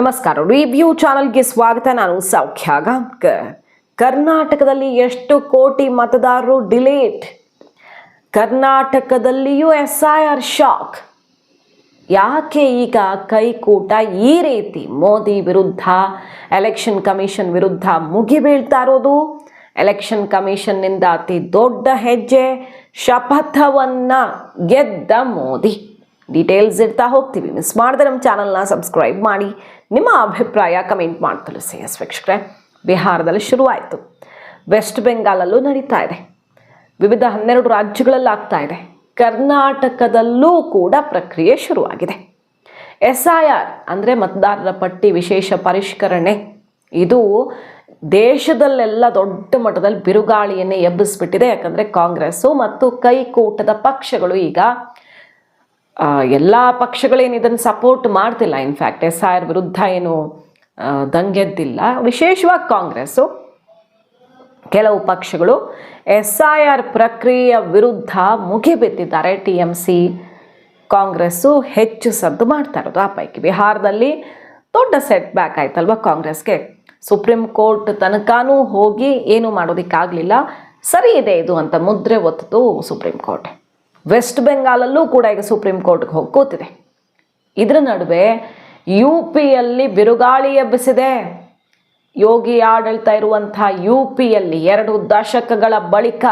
ನಮಸ್ಕಾರ. ರಿವ್ಯೂ ಚಾನಲ್ಗೆ ಸ್ವಾಗತ. ನಾನು ಸೌಖ್ಯ ಗಾಂಕರ್ ಕರ್ನಾಟಕದಲ್ಲಿ ಎಷ್ಟು ಕೋಟಿ ಮತದಾರರು ಡಿಲೀಟ್? ಕರ್ನಾಟಕದಲ್ಲಿಯೂ ಎಸ್ ಐ ಆರ್ ಶಾಕ್. ಯಾಕೆ ಈಗ ಕೈಕೂಟ ಈ ರೀತಿ? ಮೋದಿ ವಿರುದ್ಧ, ಎಲೆಕ್ಷನ್ ಕಮಿಷನ್ ವಿರುದ್ಧ ಮುಗಿಬೀಳ್ತಾ ಇರೋದು? ಎಲೆಕ್ಷನ್ ಕಮಿಷನ್ನಿಂದ ಅತಿ ದೊಡ್ಡ ಹೆಜ್ಜೆ ಶಪಥವನ್ನು ಗೆದ್ದ ಮೋದಿ. ಡೀಟೇಲ್ಸ್ ಇರ್ತಾ ಹೋಗ್ತೀವಿ. ಮಿಸ್ ಮಾಡಿದ್ರೆ ನಮ್ಮ ಚಾನಲ್ನ ಸಬ್ಸ್ಕ್ರೈಬ್ ಮಾಡಿ. ನಿಮ್ಮ ಅಭಿಪ್ರಾಯ ಕಮೆಂಟ್ ಮಾಡಿ ತಿಳಿಸಿ ಎಸ್ ವೀಕ್ಷಕರೇ. ಬಿಹಾರದಲ್ಲಿ ಶುರುವಾಯಿತು. ವೆಸ್ಟ್ ಬೆಂಗಾಲಲ್ಲೂ ನಡೀತಾ ಇದೆ. ವಿವಿಧ ಹನ್ನೆರಡು ರಾಜ್ಯಗಳಲ್ಲಿ ಆಗ್ತಾ ಇದೆ. ಕರ್ನಾಟಕದಲ್ಲೂ ಕೂಡ ಪ್ರಕ್ರಿಯೆ ಶುರುವಾಗಿದೆ. ಎಸ್ ಐ ಆರ್ ಅಂದರೆ ಮತದಾರರ ಪಟ್ಟಿ ವಿಶೇಷ ಪರಿಷ್ಕರಣೆ. ಇದು ದೇಶದಲ್ಲೆಲ್ಲ ದೊಡ್ಡ ಮಟ್ಟದಲ್ಲಿ ಬಿರುಗಾಳಿಯನ್ನೇ ಎಬ್ಬಿಸ್ಬಿಟ್ಟಿದೆ. ಯಾಕಂದರೆ ಕಾಂಗ್ರೆಸ್ಸು ಮತ್ತು ಕೈಕೂಟದ ಪಕ್ಷಗಳು ಈಗ ಎಲ್ಲ ಪಕ್ಷಗಳೇನು ಇದನ್ನು ಸಪೋರ್ಟ್ ಮಾಡ್ತಿಲ್ಲ. ಇನ್ಫ್ಯಾಕ್ಟ್ ಎಸ್ ಆರ್ ವಿರುದ್ಧ ಏನು ದಂಗೆದ್ದಿಲ್ಲ. ವಿಶೇಷವಾಗಿ ಕಾಂಗ್ರೆಸ್ಸು ಕೆಲವು ಪಕ್ಷಗಳು ಎಸ್ ಐ ಆರ್ ಪ್ರಕ್ರಿಯೆಯ ವಿರುದ್ಧ ಮುಗಿಬಿದ್ದಿದ್ದಾರೆ. ಟಿ ಎಂ ಸಿ ಕಾಂಗ್ರೆಸ್ಸು ಹೆಚ್ಚು ಸದ್ದು ಮಾಡ್ತಾ ಇರೋದು ಆ ಪೈಕಿ. ಬಿಹಾರದಲ್ಲಿ ದೊಡ್ಡ ಸೆಟ್ ಬ್ಯಾಕ್ ಆಯ್ತಲ್ವ ಕಾಂಗ್ರೆಸ್ಗೆ? ಸುಪ್ರೀಂ ಕೋರ್ಟ್ ತನಕನೂ ಹೋಗಿ ಏನು ಮಾಡೋದಕ್ಕಾಗಲಿಲ್ಲ. ಸರಿ ಇದೆ ಇದು ಅಂತ ಮುದ್ರೆ ಒತ್ತಿತು ಸುಪ್ರೀಂ ಕೋರ್ಟ್ ವೆಸ್ಟ್ ಬೆಂಗಾಲಲ್ಲೂ ಕೂಡ ಈಗ ಸುಪ್ರೀಂ ಕೋರ್ಟ್ಗೆ ಹೋಗಿ ಕೂತಿದೆ. ಇದರ ನಡುವೆ ಯು ಪಿಯಲ್ಲಿ ಬಿರುಗಾಳಿ ಎಬ್ಬಿಸಿದೆ. ಯೋಗಿ ಆಡಳಿತ ಇರುವಂಥ ಯು ಪಿಯಲ್ಲಿ ಎರಡು ದಶಕಗಳ ಬಳಿಕ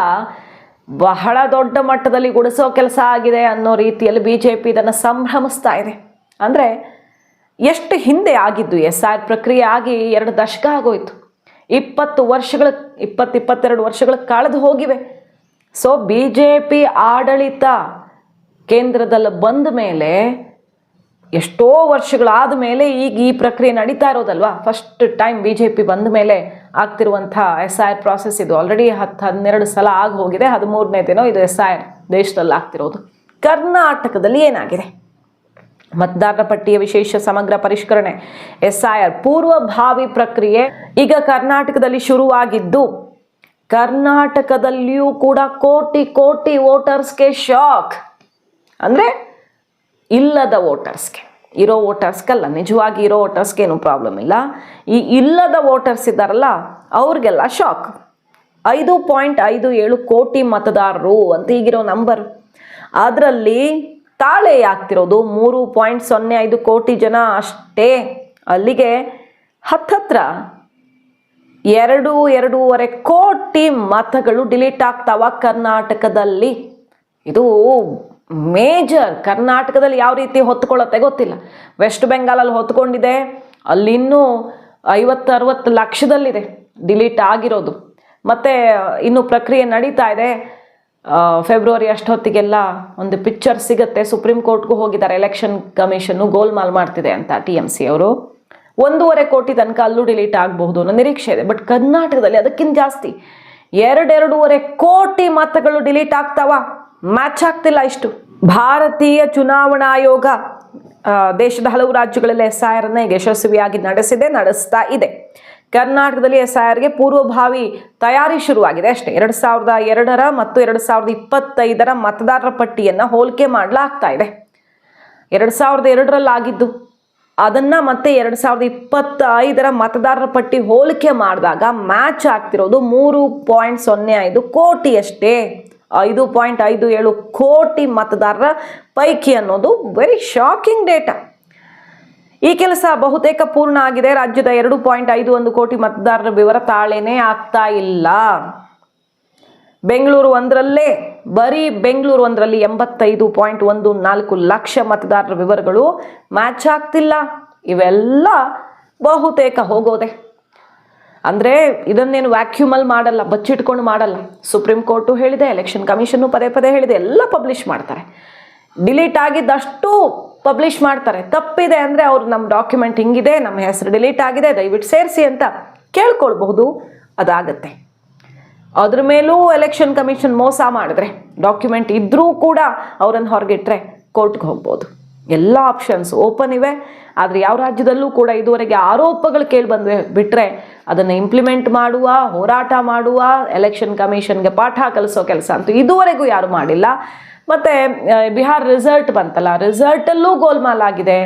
ಬಹಳ ದೊಡ್ಡ ಮಟ್ಟದಲ್ಲಿ ಗುಡಿಸೋ ಕೆಲಸ ಆಗಿದೆ ಅನ್ನೋ ರೀತಿಯಲ್ಲಿ ಬಿ ಜೆ ಪಿ ಇದನ್ನು ಸಂಭ್ರಮಿಸ್ತಾ ಇದೆ. ಅಂದರೆ ಎಷ್ಟು ಹಿಂದೆ ಆಗಿದ್ದು ಎಸ್ ಆರ್ ಪ್ರಕ್ರಿಯೆ ಆಗಿ ಎರಡು ದಶಕ ಆಗೋಯ್ತು. ಇಪ್ಪತ್ತು ವರ್ಷಗಳ ಇಪ್ಪತ್ತಿಪ್ಪತ್ತೆರಡು ವರ್ಷಗಳು ವರ್ಷಗಳ ಕಳೆದು ಹೋಗಿವೆ. ಸೊ ಬಿ ಜೆ ಪಿ ಆಡಳಿತ ಕೇಂದ್ರದಲ್ಲಿ ಬಂದ ಮೇಲೆ ಎಷ್ಟೋ ವರ್ಷಗಳಾದ ಮೇಲೆ ಈಗ ಈ ಪ್ರಕ್ರಿಯೆ ನಡೀತಾ ಇರೋದಲ್ವಾ? First time B J P ಬಂದ ಮೇಲೆ ಆಗ್ತಿರುವಂಥ ಎಸ್ ಐ ಆರ್ ಪ್ರಾಸೆಸ್ ಇದು ಆಲ್ರೆಡಿ ಹತ್ತು, ಹನ್ನೆರಡು ಸಲ ಆಗಿ ಹೋಗಿದೆ. ಹದಿಮೂರನೇ ದಿನ ಇದು ಎಸ್ ಐ ಆರ್ ದೇಶದಲ್ಲಿ ಆಗ್ತಿರೋದು. ಕರ್ನಾಟಕದಲ್ಲಿ ಏನಾಗಿದೆ? ಮತದಾರರ ಪಟ್ಟಿಯ ವಿಶೇಷ ಸಮಗ್ರ ಪರಿಷ್ಕರಣೆ ಎಸ್ ಐ ಆರ್ ಪೂರ್ವಭಾವಿ ಪ್ರಕ್ರಿಯೆ ಈಗ ಕರ್ನಾಟಕದಲ್ಲಿ ಶುರುವಾಗಿದ್ದು. ಕರ್ನಾಟಕದಲ್ಲಿಯೂ ಕೂಡ ಕೋಟಿ ಕೋಟಿ ವೋಟರ್ಸ್ಗೆ ಶಾಕ್. ಅಂದರೆ ಇಲ್ಲದ ವೋಟರ್ಸ್ಗೆ. ಇರೋ ವೋಟರ್ಸ್ಗಲ್ಲ, ನಿಜವಾಗಿ ಇರೋ ವೋಟರ್ಸ್ಗೆ ಏನು ಪ್ರಾಬ್ಲಮ್ ಇಲ್ಲ. ಈ ಇಲ್ಲದ ವೋಟರ್ಸ್ ಇದ್ದಾರಲ್ಲ, ಅವ್ರಿಗೆಲ್ಲ ಶಾಕ್. ಐದು ಪಾಯಿಂಟ್ ಐದು ಏಳು ಕೋಟಿ ಮತದಾರರು ಅಂತ ಈಗಿರೋ ನಂಬರ್. ಅದರಲ್ಲಿ ತಾಳೆ ಆಗ್ತಿರೋದು ಮೂರು ಪಾಯಿಂಟ್ ಸೊನ್ನೆ ಐದು ಕೋಟಿ ಜನ ಅಷ್ಟೇ. ಅಲ್ಲಿಗೆ ಹತ್ತತ್ರ ಎರಡು, ಎರಡೂವರೆ ಕೋಟಿ ಮತಗಳು ಡಿಲೀಟ್ ಆಗ್ತಾವ ಕರ್ನಾಟಕದಲ್ಲಿ. ಇದು ಮೇಜರ್ ಕರ್ನಾಟಕದಲ್ಲಿ ಯಾವ ರೀತಿ ಹೊತ್ಕೊಳ್ಳುತ್ತೆ ಗೊತ್ತಿಲ್ಲ. ವೆಸ್ಟ್ ಬೆಂಗಾಲಲ್ಲಿ ಹೊತ್ಕೊಂಡಿದೆ. ಅಲ್ಲಿನ್ನೂ ಐವತ್ತು ಅರವತ್ತು ಲಕ್ಷದಲ್ಲಿದೆ ಡಿಲೀಟ್ ಆಗಿರೋದು. ಮತ್ತು ಇನ್ನು ಪ್ರಕ್ರಿಯೆ ನಡೀತಾ ಇದೆ. ಫೆಬ್ರವರಿ ಅಷ್ಟೊತ್ತಿಗೆಲ್ಲ ಒಂದು ಪಿಕ್ಚರ್ ಸಿಗುತ್ತೆ. ಸುಪ್ರೀಂ ಕೋರ್ಟ್ಗೂ ಹೋಗಿದ್ದಾರೆ. ಎಲೆಕ್ಷನ್ ಕಮಿಷನ್ನು ಗೋಲ್ಮಾಲ್ ಮಾಡ್ತಿದೆ ಅಂತ ಟಿ ಎಂ ಸಿ ಅವರು. ಒಂದೂವರೆ ಕೋಟಿ ತನಕ ಅಲ್ಲೂ ಡಿಲೀಟ್ ಆಗಬಹುದು ಅನ್ನೋ ನಿರೀಕ್ಷೆ ಇದೆ. ಬಟ್ ಕರ್ನಾಟಕದಲ್ಲಿ ಅದಕ್ಕಿಂತ ಜಾಸ್ತಿ ಎರಡೆರಡೂವರೆ ಕೋಟಿ ಮತಗಳು ಡಿಲೀಟ್ ಆಗ್ತಾವ. ಮ್ಯಾಚ್ ಆಗ್ತಿಲ್ಲ ಇಷ್ಟು. ಭಾರತೀಯ ಚುನಾವಣಾ ಆಯೋಗ ದೇಶದ ಹಲವು ರಾಜ್ಯಗಳಲ್ಲಿ ಎಸ್ ಐ ಈಗ ಯಶಸ್ವಿಯಾಗಿ ನಡೆಸಿದೆ, ನಡೆಸ್ತಾ ಇದೆ. ಕರ್ನಾಟಕದಲ್ಲಿ ಎಸ್ ಐ ಆರ್ಗೆ ಪೂರ್ವಭಾವಿ ತಯಾರಿ ಶುರುವಾಗಿದೆ ಅಷ್ಟೇ. ಎರಡು ಸಾವಿರದ ಎರಡರ ಮತ್ತು ಎರಡು ಸಾವಿರದ ಇಪ್ಪತ್ತೈದರ ಮತದಾರರ ಪಟ್ಟಿಯನ್ನು ಹೋಲಿಕೆ ಮಾಡಲಾಗ್ತಾ ಇದೆ. ಎರಡು ಸಾವಿರದ ಎರಡರಲ್ಲಿ ಆಗಿದ್ದು ಅದನ್ನ ಮತ್ತೆ ಎರಡು ಸಾವಿರದ ಇಪ್ಪತ್ತೈದರ ಮತದಾರರ ಪಟ್ಟಿ ಹೋಲಿಕೆ ಮಾಡಿದಾಗ ಮ್ಯಾಚ್ ಆಗ್ತಿರೋದು ಮೂರು ಪಾಯಿಂಟ್ ಸೊನ್ನೆ ಐದು ಕೋಟಿ ಅಷ್ಟೇ. ಐದು ಪಾಯಿಂಟ್ ಐದು ಏಳು ಕೋಟಿ ಮತದಾರರ ಪೈಕಿ ಅನ್ನೋದು ವೆರಿ ಶಾಕಿಂಗ್ ಡೇಟಾ ಈ ಕೆಲಸ ಬಹುತೇಕ ಪೂರ್ಣ ಆಗಿದೆ. ರಾಜ್ಯದ ಎರಡು ಪಾಯಿಂಟ್ ಐದು ಒಂದು ಕೋಟಿ ಮತದಾರರ ವಿವರ ತಾಳೇನೇ ಆಗ್ತಾ ಇಲ್ಲ. ಬೆಂಗಳೂರು ಒಂದರಲ್ಲೇ, ಬರೀ ಬೆಂಗಳೂರು ಒಂದರಲ್ಲಿ ಎಂಬತ್ತೈದು ಪಾಯಿಂಟ್ ಒಂದು ನಾಲ್ಕು ಲಕ್ಷ ಮತದಾರರ ವಿವರಗಳು ಮ್ಯಾಚ್ ಆಗ್ತಿಲ್ಲ. ಇವೆಲ್ಲ ಬಹುತೇಕ ಹೋಗೋದೆ. ಅಂದರೆ ಇದನ್ನೇನು ವ್ಯಾಕ್ಯೂಮಲ್ಲಿ ಮಾಡಲ್ಲ, ಬಚ್ಚಿಟ್ಕೊಂಡು ಮಾಡಲ್ಲ. ಸುಪ್ರೀಂ ಕೋರ್ಟು ಹೇಳಿದೆ ಎಲೆಕ್ಷನ್ ಕಮಿಷನ್ನು ಪದೇ ಪದೇ ಹೇಳಿದೆ, ಎಲ್ಲ ಪಬ್ಲಿಷ್ ಮಾಡ್ತಾರೆ. ಡಿಲೀಟ್ ಆಗಿದ್ದಷ್ಟು ಪಬ್ಲಿಷ್ ಮಾಡ್ತಾರೆ. ತಪ್ಪಿದೆ ಅಂದರೆ ಅವ್ರು ನಮ್ಮ ಡಾಕ್ಯುಮೆಂಟ್ ಹಿಂಗಿದೆ, ನಮ್ಮ ಹೆಸರು ಡಿಲೀಟ್ ಆಗಿದೆ, ದಯವಿಟ್ಟು ಸೇರಿಸಿ ಅಂತ ಕೇಳ್ಕೊಳ್ಬಹುದು, ಅದಾಗತ್ತೆ. ಅದ್ರ ಮೇಲೂ ಎಲೆಕ್ಷನ್ ಕಮಿಷನ್ ಮೋಸ ಮಾಡಿದ್ರೆ ಡಾಕ್ಯುಮೆಂಟ್ ಇದ್ರೂ ಕೂಡ ಅವರನ್ನು ಹೊರಗಿಟ್ರೆ ಕೋರ್ಟ್ಗೆ ಹೋಗ್ಬೋದು. ಎಲ್ಲ ಆಪ್ಷನ್ಸ್ ಓಪನ್ ಇವೆ. ಆದರೆ ಯಾವ ರಾಜ್ಯದಲ್ಲೂ ಕೂಡ ಇದುವರೆಗೆ ಆರೋಪಗಳು ಕೇಳಿ ಬಂದ್ವೆ ಬಿಟ್ಟರೆ ಅದನ್ನು ಇಂಪ್ಲಿಮೆಂಟ್ ಮಾಡುವ, ಹೋರಾಟ ಮಾಡುವ ಎಲೆಕ್ಷನ್ ಕಮಿಷನ್ಗೆ ಪಾಠ ಕಲಿಸೋ ಕೆಲಸ ಅಂತೂ ಇದುವರೆಗೂ ಯಾರು ಮಾಡಿಲ್ಲ. ಮತ್ತು ಬಿಹಾರ್ ರಿಸಲ್ಟ್ ಬಂತಲ್ಲ ರಿಸಲ್ಟಲ್ಲೂ ಗೋಲ್ಮಾಲ್ ಆಗಿದೆ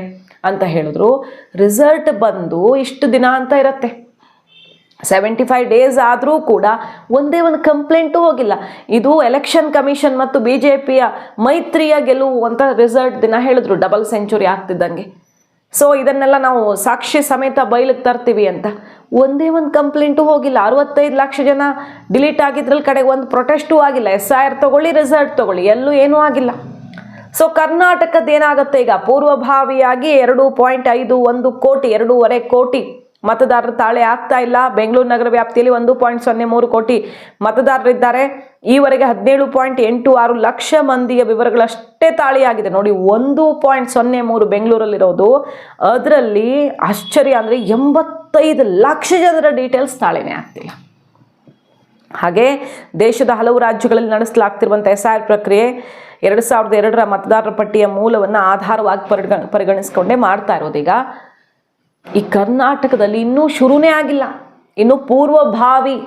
ಅಂತ ಹೇಳಿದ್ರು. ರಿಸಲ್ಟ್ ಬಂದು ಇಷ್ಟು ದಿನ ಅಂತ ಇರುತ್ತೆ. ಸೆವೆಂಟಿ ಫೈವ್ ಡೇಸ್ ಆದರೂ ಕೂಡ ಒಂದೇ ಒಂದು ಕಂಪ್ಲೇಂಟು ಹೋಗಿಲ್ಲ. ಇದು ಎಲೆಕ್ಷನ್ ಕಮಿಷನ್ ಮತ್ತು ಬಿ ಜೆ ಪಿಯ ಮೈತ್ರಿಯ ಗೆಲುವು ಅಂತ ರಿಸಲ್ಟ್ ದಿನ ಹೇಳಿದ್ರು. Double century ಆಗ್ತಿದ್ದಂಗೆ. ಸೊ ಇದನ್ನೆಲ್ಲ ನಾವು ಸಾಕ್ಷಿ ಸಮೇತ ಬಯಲಿಗೆ ತರ್ತೀವಿ ಅಂತ. ಒಂದೇ ಒಂದು ಕಂಪ್ಲೇಂಟು ಹೋಗಿಲ್ಲ. ಅರವತ್ತೈದು ಲಕ್ಷ ಜನ ಡಿಲೀಟ್ ಆಗಿದ್ರಲ್ಲಿ ಕಡೆಗೆ ಒಂದು ಪ್ರೊಟೆಸ್ಟೂ ಆಗಿಲ್ಲ. ಎಸ್ ಐ ಆರ್ ತೊಗೊಳ್ಳಿ ರಿಸಲ್ಟ್ ತೊಗೊಳ್ಳಿ. ಎಲ್ಲೂ ಏನೂ ಆಗಿಲ್ಲ. ಸೊ ಕರ್ನಾಟಕದ ಏನಾಗುತ್ತೆ ಈಗ? ಪೂರ್ವಭಾವಿಯಾಗಿ ಎರಡು ಪಾಯಿಂಟ್ ಐದು ಒಂದು ಕೋಟಿ, ಎರಡೂವರೆ ಕೋಟಿ ಮತದಾರರ ತಾಳೆ ಆಗ್ತಾ ಇಲ್ಲ. ಬೆಂಗಳೂರು ನಗರ ವ್ಯಾಪ್ತಿಯಲ್ಲಿ ಒಂದು ಪಾಯಿಂಟ್ ಸೊನ್ನೆ ಮೂರು ಕೋಟಿ ಮತದಾರರಿದ್ದಾರೆ ಈವರೆಗೆ ಹದಿನೇಳು ಪಾಯಿಂಟ್ ಎಂಟು ಆರು ಲಕ್ಷ ಮಂದಿಯ ವಿವರಗಳಷ್ಟೇ ತಾಳಿಯಾಗಿದೆ. ನೋಡಿ, ಒಂದು ಪಾಯಿಂಟ್ ಸೊನ್ನೆ ಮೂರು ಬೆಂಗಳೂರಲ್ಲಿರೋದು. ಅದರಲ್ಲಿ ಆಶ್ಚರ್ಯ ಅಂದರೆ ಎಂಬತ್ತೈದು ಲಕ್ಷ ಜನರ ಡೀಟೇಲ್ಸ್ ತಾಳೆನೇ ಆಗ್ತಿಲ್ಲ. ಹಾಗೆ ದೇಶದ ಹಲವು ರಾಜ್ಯಗಳಲ್ಲಿ ನಡೆಸಲಾಗ್ತಿರುವಂಥ ಎಸ್ ಆರ್ ಪ್ರಕ್ರಿಯೆ ಎರಡು ಸಾವಿರದ ಎರಡರ ಮತದಾರರ ಪಟ್ಟಿಯ ಮೂಲವನ್ನು ಆಧಾರವಾಗಿ ಪರಿಗಣ, ಪರಿಗಣಿಸಿಕೊಂಡೇ ಮಾಡ್ತಾ ಇರೋದೀಗ ಈ ಕರ್ನಾಟಕದಲ್ಲಿ ಇನ್ನೂ ಶುರುನೇ ಆಗಿಲ್ಲ. ಇನ್ನೂ ಪೂರ್ವಭಾವಿ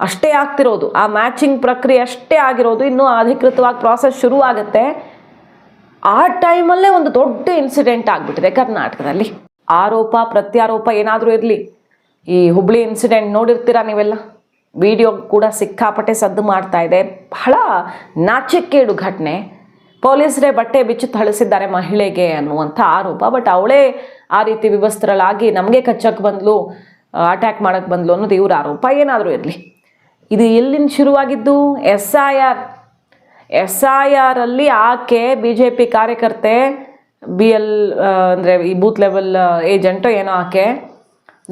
ಅಷ್ಟೇ ಆಗ್ತಿರೋದು. ಆ ಮ್ಯಾಚಿಂಗ್ ಪ್ರಕ್ರಿಯೆ ಅಷ್ಟೇ ಆಗಿರೋದು. ಇನ್ನೂ ಅಧಿಕೃತವಾಗಿ ಪ್ರಾಸೆಸ್ ಶುರು ಆಗುತ್ತೆ ಆ ಟೈಮಲ್ಲೇ ಒಂದು ದೊಡ್ಡ ಇನ್ಸಿಡೆಂಟ್ ಆಗಿಬಿಟ್ಟಿದೆ ಕರ್ನಾಟಕದಲ್ಲಿ. ಆರೋಪ, ಪ್ರತ್ಯಾರೋಪ ಏನಾದರೂ ಇರಲಿ. ಈ ಹುಬ್ಳಿ ಇನ್ಸಿಡೆಂಟ್ ನೋಡಿರ್ತೀರಾ ನೀವೆಲ್ಲ? ವಿಡಿಯೋ ಕೂಡ ಸಿಕ್ಕಾಪಟ್ಟೆ ಸದ್ದು ಮಾಡ್ತಾ ಇದೆ. ಬಹಳ ನಾಚಿಕೇಡು ಘಟನೆ. ಪೊಲೀಸರೇ ಬಟ್ಟೆ ಬಿಚ್ಚು ಥಳಿಸಿದ್ದಾರೆ ಮಹಿಳೆಗೆ ಅನ್ನುವಂಥ ಆರೋಪ. ಬಟ್ ಅವಳೇ ಆ ರೀತಿ ವಿವಸ್ತ್ರಳಾಗಿ ನಮಗೆ ಕಚ್ಚಕ್ಕೆ ಬಂದ್ಲು ಅಟ್ಯಾಕ್ ಮಾಡಕ್ಕೆ ಬಂದ್ಲು ಅನ್ನೋದು ಇವ್ರ ಆರೋಪ. ಏನಾದರೂ ಇರಲಿ. ಇದು ಎಲ್ಲಿಂದ ಶುರುವಾಗಿದ್ದು? S I R S I ಆರಲ್ಲಿ ಆಕೆ ಬಿ ಜೆ ಪಿ ಕಾರ್ಯಕರ್ತೆ ಬಿ ಎಲ್ ಅಂದರೆ ಈ ಬೂತ್ ಲೆವೆಲ್ ಏಜೆಂಟು ಏನೋ ಆಕೆ,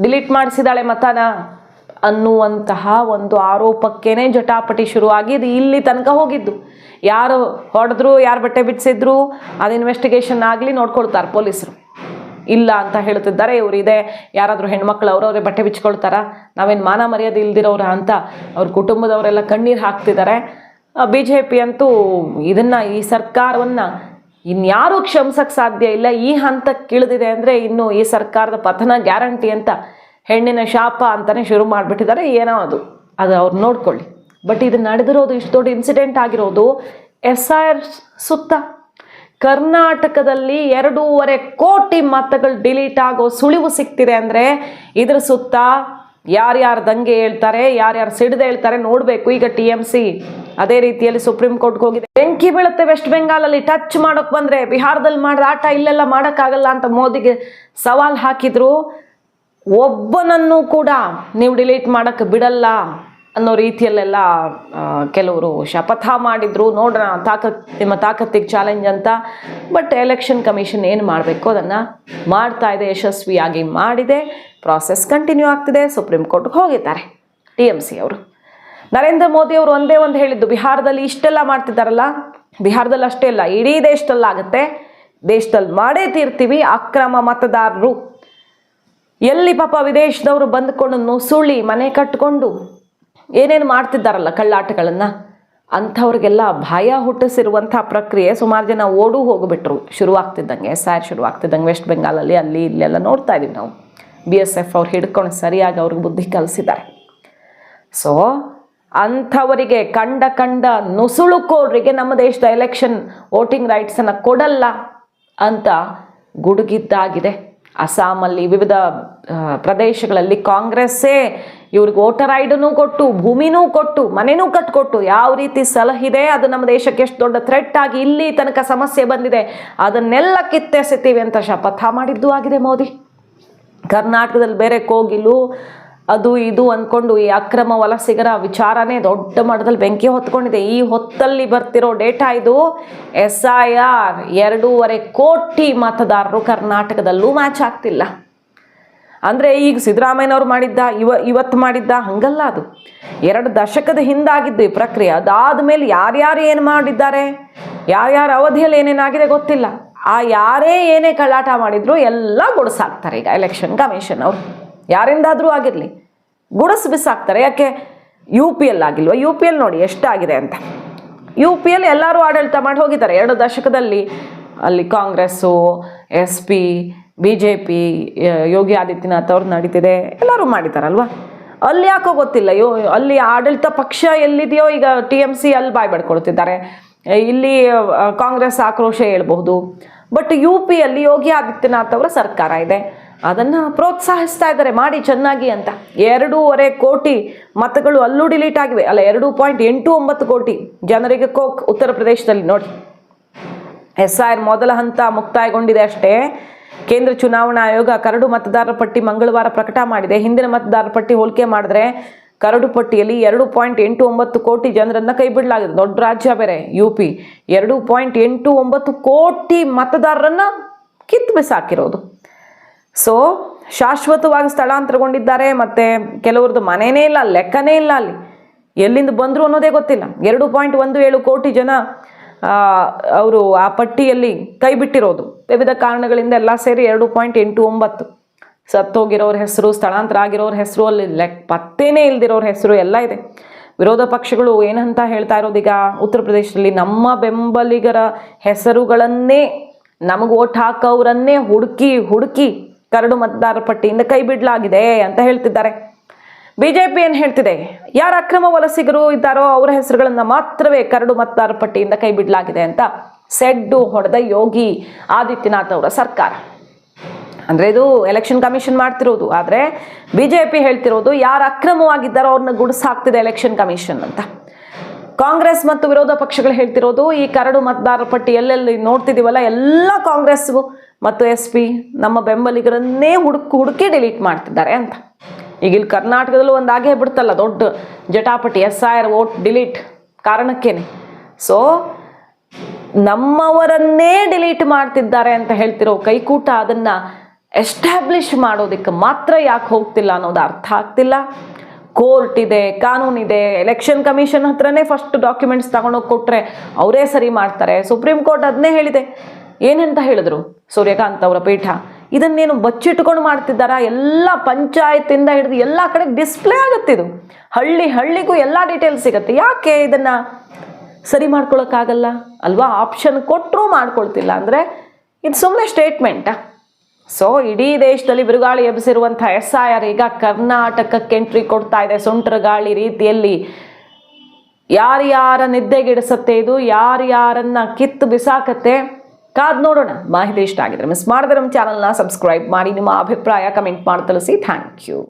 ಡಿಲೀಟ್ ಮಾಡಿಸಿದಾಳೆ ಮತನ. ಅನ್ನುವಂತಹ ಒಂದು ಆರೋಪಕ್ಕೇನೆ ಜಟಾಪಟಿ ಶುರುವಾಗಿ ಇದು ಇಲ್ಲಿ ತನಕ ಹೋಗಿದ್ದು. ಯಾರು ಹೊಡೆದ್ರು, ಯಾರು ಬಟ್ಟೆ ಬಿಡಿಸಿದ್ರು ಅದು ಇನ್ವೆಸ್ಟಿಗೇಷನ್ ಆಗಲಿ ನೋಡ್ಕೊಳ್ತಾರೆ ಪೊಲೀಸರು. ಇಲ್ಲ ಅಂತ ಹೇಳ್ತಿದ್ದಾರೆ, ಇವರು ಇದೆ, ಯಾರಾದರೂ ಹೆಣ್ಮಕ್ಳು ಅವ್ರವ್ರೆ ಬಟ್ಟೆ ಬಿಚ್ಕೊಳ್ತಾರ, ನಾವೇನು ಮಾನ ಮರ್ಯಾದೆ ಇಲ್ದಿರೋರ ಅಂತ ಅವ್ರ ಕುಟುಂಬದವರೆಲ್ಲ ಕಣ್ಣೀರು ಹಾಕ್ತಿದ್ದಾರೆ ಬಿ ಜೆ ಪಿ ಅಂತೂ ಇದನ್ನು, ಈ ಸರ್ಕಾರವನ್ನು ಇನ್ಯಾರೂ ಕ್ಷಮಿಸಕ್ಕೆ ಸಾಧ್ಯ ಇಲ್ಲ, ಈ ಹಂತಕ್ಕೆ ಇಳಿದಿದೆ ಅಂದರೆ ಇನ್ನು ಈ ಸರ್ಕಾರದ ಪತನ ಗ್ಯಾರಂಟಿ ಅಂತ ಹೆಣ್ಣಿನ ಶಾಪ ಅಂತಲೇ ಶುರು ಮಾಡಿಬಿಟ್ಟಿದ್ದಾರೆ. ಏನೋ ಅದು. ಅದು ಅವ್ರು ನೋಡ್ಕೊಳ್ಳಿ. ಬಟ್ ಇದು ನಡೆದಿರೋದು ಇಷ್ಟು ದೊಡ್ಡ ಇನ್ಸಿಡೆಂಟ್ ಆಗಿರೋದು ಎಸ್ ಆರ್ ಸುತ್ತ. ಕರ್ನಾಟಕದಲ್ಲಿ ಎರಡೂವರೆ ಕೋಟಿ ಮತಗಳು ಡಿಲೀಟ್ ಆಗೋ ಸುಳಿವು ಸಿಗ್ತಿದೆ ಅಂದರೆ ಇದ್ರ ಸುತ್ತ ಯಾರ್ಯಾರು ದಂಗೆ ಹೇಳ್ತಾರೆ, ಯಾರ್ಯಾರು ಸಿಡಿದು ಹೇಳ್ತಾರೆ ನೋಡಬೇಕು. ಈಗ ಟಿ ಎಂ ಸಿ ಅದೇ ರೀತಿಯಲ್ಲಿ ಸುಪ್ರೀಂ ಕೋರ್ಟ್ಗೆ ಹೋಗಿದೆ. ಬೆಂಕಿ ಬೀಳುತ್ತೆ ವೆಸ್ಟ್ ಬೆಂಗಾಲಲ್ಲಿ ಟಚ್ ಮಾಡೋಕೆ ಬಂದರೆ. ಬಿಹಾರದಲ್ಲಿ ಮಾಡಿದ ಆಟ ಇಲ್ಲೆಲ್ಲ ಮಾಡೋಕ್ಕಾಗಲ್ಲ ಅಂತ ಮೋದಿಗೆ ಸವಾಲ್ ಹಾಕಿದ್ರು. ಒಬ್ಬನನ್ನು ಕೂಡ ನೀವು ಡಿಲೀಟ್ ಮಾಡೋಕ್ಕೆ ಬಿಡಲ್ಲ ಅನ್ನೋ ರೀತಿಯಲ್ಲೆಲ್ಲ ಕೆಲವರು ಶಪಥ ಮಾಡಿದ್ರು. ನೋಡೋಣ ತಾಕತ್, ನಿಮ್ಮ ತಾಕತ್ತಿಗೆ ಚಾಲೆಂಜ್ ಅಂತ. ಬಟ್ ಎಲೆಕ್ಷನ್ ಕಮಿಷನ್ ಏನು ಮಾಡಬೇಕು? ಅದನ್ನು ಮಾಡ್ತಾ ಇದೆ, ಯಶಸ್ವಿಯಾಗಿ ಮಾಡಿದೆ. ಪ್ರಾಸೆಸ್ ಕಂಟಿನ್ಯೂ ಆಗ್ತಿದೆ. ಸುಪ್ರೀಂ ಕೋರ್ಟ್ಗೆ ಹೋಗಿದ್ದಾರೆ ಟಿ ಎಂ ಸಿ ಅವರು. ನರೇಂದ್ರ ಮೋದಿ ಅವರು ಒಂದೇ ಒಂದು ಹೇಳಿದ್ದು, ಬಿಹಾರದಲ್ಲಿ ಇಷ್ಟೆಲ್ಲ ಮಾಡ್ತಿದ್ದಾರಲ್ಲ? ಬಿಹಾರದಲ್ಲಿ ಅಷ್ಟೇ ಇಲ್ಲ ಇಡೀ ದೇಶದಲ್ಲಾಗುತ್ತೆ. ದೇಶದಲ್ಲಿ ಮಾಡೇ ತೀರ್ತೀವಿ, ಅಕ್ರಮ ಮತದಾರರು. ಎಲ್ಲಿ ಪಾಪ ವಿದೇಶದವರು ಬಂದುಕೊಂಡು ನುಸುಳಿ ಮನೆ ಕಟ್ಕೊಂಡು ಏನೇನು ಮಾಡ್ತಿದ್ದಾರಲ್ಲ ಕಳ್ಳಾಟಗಳನ್ನು, ಅಂಥವ್ರಿಗೆಲ್ಲ ಭಯ ಹುಟ್ಟಿಸಿರುವಂಥ ಪ್ರಕ್ರಿಯೆ ಸುಮಾರು ಜನ ಓಡೂ ಹೋಗಿಬಿಟ್ರು. ಶುರುವಾಗ್ತಿದ್ದಂಗೆ ಎಸ್ ಆರ್ ಶುರುವಾಗ್ತಿದ್ದಂಗೆ ವೆಸ್ಟ್ ಬೆಂಗಾಲಲ್ಲಿ, ಅಲ್ಲಿ ಇಲ್ಲೆಲ್ಲ ನೋಡ್ತಾ ಇದೀವಿ ನಾವು. ಬಿ ಎಸ್ ಎಫ್ ಅವ್ರು ಹಿಡ್ಕೊಂಡು ಸರಿಯಾಗಿ ಅವ್ರಿಗೆ ಬುದ್ಧಿ ಕಲಿಸಿದ್ದಾರೆ. ಸೊ ಅಂಥವರಿಗೆ ಕಂಡ ಕಂಡ ನುಸುಳುಕೋರಿಗೆ ನಮ್ಮ ದೇಶದ ಎಲೆಕ್ಷನ್ ವೋಟಿಂಗ್ ರೈಟ್ಸನ್ನು ಕೊಡಲ್ಲ ಅಂತ ಗುಡುಗಿದ್ದಾಗಿದೆ. ಅಸ್ಸಾಮಲ್ಲಿ ವಿವಿಧ ಪ್ರದೇಶಗಳಲ್ಲಿ ಕಾಂಗ್ರೆಸ್ಸೇ ಇವ್ರಿಗೆ ವೋಟರ್ ಐಡನ್ನು ಕೊಟ್ಟು, ಭೂಮಿನೂ ಕೊಟ್ಟು, ಮನೆನೂ ಕಟ್ಕೊಟ್ಟು, ಯಾವ ರೀತಿ ಸಲಹಿದೆ, ಅದು ನಮ್ಮ ದೇಶಕ್ಕೆ ಎಷ್ಟು ದೊಡ್ಡ ಥ್ರೆಟ್ ಆಗಿ ಇಲ್ಲಿ ತನಕ ಸಮಸ್ಯೆ ಬಂದಿದೆ, ಅದನ್ನೆಲ್ಲ ಕಿತ್ತೆಸೆತೀವಿ ಅಂತ ಶಪಥ ಮಾಡಿದ್ದು ಆಗಿದೆ ಮೋದಿ. ಕರ್ನಾಟಕದಲ್ಲಿ ಬೇರೆ ಕೋಗಿಲು ಅದು ಇದು ಅಂದ್ಕೊಂಡು ಈ ಅಕ್ರಮ ವಲಸಿಗರ ವಿಚಾರನೇ ದೊಡ್ಡ ಮಟ್ಟದಲ್ಲಿ ಬೆಂಕಿ ಹೊತ್ಕೊಂಡಿದೆ. ಈ ಹೊತ್ತಲ್ಲಿ ಬರ್ತಿರೋ ಡೇಟಾ ಇದು ಎಸ್ ಐ ಆರ್ ಎರಡೂವರೆ ಕೋಟಿ ಮತದಾರರು ಕರ್ನಾಟಕದಲ್ಲೂ ಮ್ಯಾಚ್ ಆಗ್ತಿಲ್ಲ. ಅಂದರೆ ಈಗ ಸಿದ್ದರಾಮಯ್ಯನವ್ರು ಮಾಡಿದ್ದ, ಇವ, ಇವತ್ತು ಮಾಡಿದ್ದ ಹಂಗಲ್ಲ ಅದು. ಎರಡು ದಶಕದ ಹಿಂದಾಗಿದ್ದು ಈ ಪ್ರಕ್ರಿಯೆ. ಅದಾದ ಮೇಲೆ ಯಾರ್ಯಾರು ಏನು ಮಾಡಿದ್ದಾರೆ? ಯಾರ್ಯಾರ ಅವಧಿಯಲ್ಲಿ ಏನೇನಾಗಿದೆ ಗೊತ್ತಿಲ್ಲ. ಆ ಯಾರೇ ಏನೇ ಕಳ್ಳಾಟ ಮಾಡಿದ್ರು ಎಲ್ಲ ಗುಡಿಸಾಕ್ತಾರೆ ಈಗ ಎಲೆಕ್ಷನ್ ಕಮಿಷನ್ ಅವರು. ಯಾರಿಂದಾದರೂ ಆಗಿರಲಿ. ಗುಡಿಸ್ ಬಿಸಾಕ್ತಾರೆ. ಯಾಕೆ? ಯು ಪಿ ಎಲ್ ಆಗಿಲ್ವ? ಯು ಪಿ ಎಲ್ ನೋಡಿ ಎಷ್ಟಾಗಿದೆ ಅಂತ. ಯು ಪಿ ಎಲ್ ಎಲ್ಲರೂ ಆಡಳಿತ ಮಾಡಿ ಹೋಗಿದ್ದಾರೆ. ಎರಡು ದಶಕದಲ್ಲಿ ಅಲ್ಲಿ Congress, S P, B J P Yogi Adityanath ಅವ್ರು ನಡೀತಿದೆ. ಎಲ್ಲರೂ ಮಾಡಿದ್ದಾರಲ್ವಾ? ಅಲ್ಲಿ ಯಾಕೋ ಗೊತ್ತಿಲ್ಲ. ಯೋ, ಅಲ್ಲಿ ಆಡಳಿತ ಪಕ್ಷ ಎಲ್ಲಿದೆಯೋ ಈಗ ಟಿ ಎಂ ಸಿ ಅಲ್ಲಿ ಬಾಯ್ ಬಡ್ಕೊಳ್ತಿದ್ದಾರೆ. ಇಲ್ಲಿ ಕಾಂಗ್ರೆಸ್ ಆಕ್ರೋಶ ಹೇಳ್ಬಹುದು. ಬಟ್ ಯು ಪಿಯಲ್ಲಿ ಯೋಗಿ ಆದಿತ್ಯನಾಥ್ ಅವರ ಸರ್ಕಾರ ಇದೆ. ಅದನ್ನು ಪ್ರೋತ್ಸಾಹಿಸ್ತಾ ಇದ್ದಾರೆ, ಮಾಡಿ ಚೆನ್ನಾಗಿ ಅಂತ. ಎರಡೂವರೆ ಕೋಟಿ ಮತಗಳು ಅಲ್ಲೂ ಡಿಲೀಟ್ ಆಗಿವೆ. ಅಲ್ಲ, ಎರಡು ಪಾಯಿಂಟ್ ಎಂಟು ಒಂಬತ್ತು ಕೋಟಿ ಜನರಿಗೆ ಕೋಕ್ ಉತ್ತರ ಪ್ರದೇಶದಲ್ಲಿ ನೋಡಿ. ಎಸ್ ಆರ್ ಮೊದಲ ಹಂತ ಮುಕ್ತಾಯಗೊಂಡಿದೆ ಅಷ್ಟೇ. ಕೇಂದ್ರ ಚುನಾವಣಾ ಆಯೋಗ ಕರಡು ಮತದಾರರ ಪಟ್ಟಿ ಮಂಗಳವಾರ ಪ್ರಕಟ ಮಾಡಿದೆ. ಹಿಂದಿನ ಮತದಾರರ ಪಟ್ಟಿ ಹೋಲಿಕೆ ಮಾಡಿದ್ರೆ ಕರಡು ಪಟ್ಟಿಯಲ್ಲಿ ಎರಡು ಪಾಯಿಂಟ್ ಎಂಟು ಒಂಬತ್ತು ಕೋಟಿ ಜನರನ್ನ ಕೈ ಬಿಡಲಾಗಿದೆ ದೊಡ್ಡ ರಾಜ್ಯ ಬೇರೆ, ಯು ಪಿ. ಎರಡು ಪಾಯಿಂಟ್ ಎಂಟು ಒಂಬತ್ತು ಕೋಟಿ ಮತದಾರರನ್ನು ಕಿತ್ತು ಬಿಸಾಕಿರೋದು ಸೊ ಶಾಶ್ವತವಾಗಿ ಸ್ಥಳಾಂತರಗೊಂಡಿದ್ದಾರೆ ಮತ್ತು ಕೆಲವ್ರದ್ದು ಮನೆಯೇ ಇಲ್ಲ, ಲೆಕ್ಕನೇ ಇಲ್ಲ ಅಲ್ಲಿ. ಎಲ್ಲಿಂದ ಬಂದರು ಅನ್ನೋದೇ ಗೊತ್ತಿಲ್ಲ. ಎರಡು ಪಾಯಿಂಟ್ ಒಂದು ಏಳು ಕೋಟಿ ಜನ ಅವರು ಆ ಪಟ್ಟಿಯಲ್ಲಿ ಕೈ ಬಿಟ್ಟಿರೋದು. ವಿವಿಧ ಕಾರಣಗಳಿಂದ ಎಲ್ಲ ಸೇರಿ ಎರಡು ಪಾಯಿಂಟ್ ಎಂಟು ಒಂಬತ್ತು. ಸತ್ತೋಗಿರೋರ ಹೆಸರು, ಸ್ಥಳಾಂತರ ಆಗಿರೋರ ಹೆಸರು, ಅಲ್ಲಿ ಲೆಕ್, ಪತ್ತೇನೇ ಇಲ್ದಿರೋರ ಹೆಸರು ಎಲ್ಲ ಇದೆ. ವಿರೋಧ ಪಕ್ಷಗಳು ಏನಂತ ಹೇಳ್ತಾ ಇರೋದೀಗ ಉತ್ತರ ಪ್ರದೇಶದಲ್ಲಿ, ನಮ್ಮ ಬೆಂಬಲಿಗರ ಹೆಸರುಗಳನ್ನೇ, ನಮಗೆ ಓಟ್ ಹಾಕೋರನ್ನೇ ಹುಡುಕಿ ಹುಡುಕಿ ಕರಡು ಮತದಾರರ ಪಟ್ಟಿಯಿಂದ ಕೈ ಬಿಡಲಾಗಿದೆ ಅಂತ ಹೇಳ್ತಿದ್ದಾರೆ. ಬಿಜೆಪಿ ಏನು ಹೇಳ್ತಿದೆ? ಯಾರು ಅಕ್ರಮ ವಲಸಿಗರು ಇದ್ದಾರೋ ಅವರ ಹೆಸರುಗಳನ್ನು ಮಾತ್ರವೇ ಕರಡು ಮತದಾರರ ಪಟ್ಟಿಯಿಂದ ಕೈ ಬಿಡಲಾಗಿದೆ ಅಂತ ಸೆಡ್ಡು ಹೊಡೆದ ಯೋಗಿ ಆದಿತ್ಯನಾಥ್ ಅವರ ಸರ್ಕಾರ. ಅಂದರೆ ಇದು ಎಲೆಕ್ಷನ್ ಕಮಿಷನ್ ಮಾಡ್ತಿರೋದು. ಆದರೆ ಬಿ ಹೇಳ್ತಿರೋದು ಯಾರು ಅಕ್ರಮವಾಗಿದ್ದಾರೋ ಅವ್ರನ್ನ ಗುಡಿಸಾಕ್ತಿದೆ ಎಲೆಕ್ಷನ್ ಕಮಿಷನ್ ಅಂತ. ಕಾಂಗ್ರೆಸ್ ಮತ್ತು ವಿರೋಧ ಪಕ್ಷಗಳು ಹೇಳ್ತಿರೋದು, ಈ ಕರಡು ಮತದಾರರ ಪಟ್ಟಿ ಎಲ್ಲೆಲ್ಲಿ ನೋಡ್ತಿದ್ದೀವಲ್ಲ, ಎಲ್ಲ ಕಾಂಗ್ರೆಸ್ ಮತ್ತು ಎಸ್ ಪಿ ನಮ್ಮ ಬೆಂಬಲಿಗರನ್ನೇ ಹುಡುಕ್, ಹುಡುಕಿ ಡಿಲೀಟ್ ಮಾಡ್ತಿದ್ದಾರೆ ಅಂತ. ಈಗ ಇಲ್ಲಿ ಕರ್ನಾಟಕದಲ್ಲೂ ಒಂದು ಆಗೇ ಬಿಡ್ತಲ್ಲ ದೊಡ್ಡ ಜಟಾಪಟಿ, S I R vote delete ಕಾರಣಕ್ಕೇನೆ. So ನಮ್ಮವರನ್ನೇ ಡಿಲೀಟ್ ಮಾಡ್ತಿದ್ದಾರೆ ಅಂತ ಹೇಳ್ತಿರೋ ಕೈಕೂಟ ಅದನ್ನ ಎಸ್ಟಾಬ್ಲಿಷ್ ಮಾಡೋದಕ್ಕೆ ಮಾತ್ರ ಯಾಕೆ ಹೋಗ್ತಿಲ್ಲ ಅನ್ನೋದು ಅರ್ಥ ಆಗ್ತಿಲ್ಲ. ಕೋರ್ಟ್ ಇದೆ ಕಾನೂನಿದೆ, ಎಲೆಕ್ಷನ್ ಕಮಿಷನ್ ಹತ್ರನೇ ಫಸ್ಟ್ ಡಾಕ್ಯುಮೆಂಟ್ಸ್ ತಗೊಂಡೋಗಿ ಕೊಟ್ರೆ ಅವರೇ ಸರಿ ಮಾಡ್ತಾರೆ. ಸುಪ್ರೀಂ ಕೋರ್ಟ್ ಅದನ್ನೇ ಹೇಳಿದೆ. ಏನಂತ ಹೇಳಿದ್ರು ಸೂರ್ಯಕಾಂತ್ ಅವರ ಪೀಠ? ಇದನ್ನೇನು ಬಚ್ಚಿಟ್ಕೊಂಡು ಮಾಡ್ತಿದ್ದಾರಾ? ಎಲ್ಲ ಪಂಚಾಯತಿಂದ ಹಿಡಿದು ಎಲ್ಲ ಕಡೆ ಡಿಸ್ಪ್ಲೇ ಆಗುತ್ತೆ ಇದು. ಹಳ್ಳಿ ಹಳ್ಳಿಗೂ ಎಲ್ಲ ಡೀಟೇಲ್ಸ್ ಸಿಗುತ್ತೆ. ಯಾಕೆ ಇದನ್ನ ಸರಿ ಮಾಡ್ಕೊಳಕ್ಕಾಗಲ್ಲ? ಅಲ್ವಾ? ಆಪ್ಷನ್ ಕೊಟ್ಟರೂ ಮಾಡ್ಕೊಳ್ತಿಲ್ಲ. ಅಂದರೆ ಇದು ಸುಮ್ಮನೆ ಸ್ಟೇಟ್ಮೆಂಟಾ ಸೊ ಇಡೀ ದೇಶದಲ್ಲಿ ಬಿರುಗಾಳಿ ಎಬ್ಬಿಸಿರುವಂಥ ಎಸ್ ಐ ಆರ್ ಈಗ ಕರ್ನಾಟಕಕ್ಕೆ ಎಂಟ್ರಿ ಕೊಡ್ತಾ ಇದೆ. ಸುಂಟರ ಗಾಳಿ ರೀತಿಯಲ್ಲಿ ಯಾರ್ಯಾರ ನಿದ್ದೆಗೆಡಿಸತ್ತೆ ಇದು? ಯಾರ್ಯಾರನ್ನ ಕಿತ್ತು ಬಿಸಾಕತ್ತೆ? ಕಾದ್ ನೋಡೋಣ. ಮಾಹಿತಿ ಇಷ್ಟ ಆಗಿದ್ರೆ ಮಿಸ್ ಮಾಡಿದ್ರೆ ನಮ್ಮ ಚಾನಲ್ನ ಸಬ್ಸ್ಕ್ರೈಬ್ ಮಾಡಿ. ನಿಮ್ಮ ಅಭಿಪ್ರಾಯ ಕಮೆಂಟ್ ಮಾಡಿ ತಿಳಿಸಿ. Thank you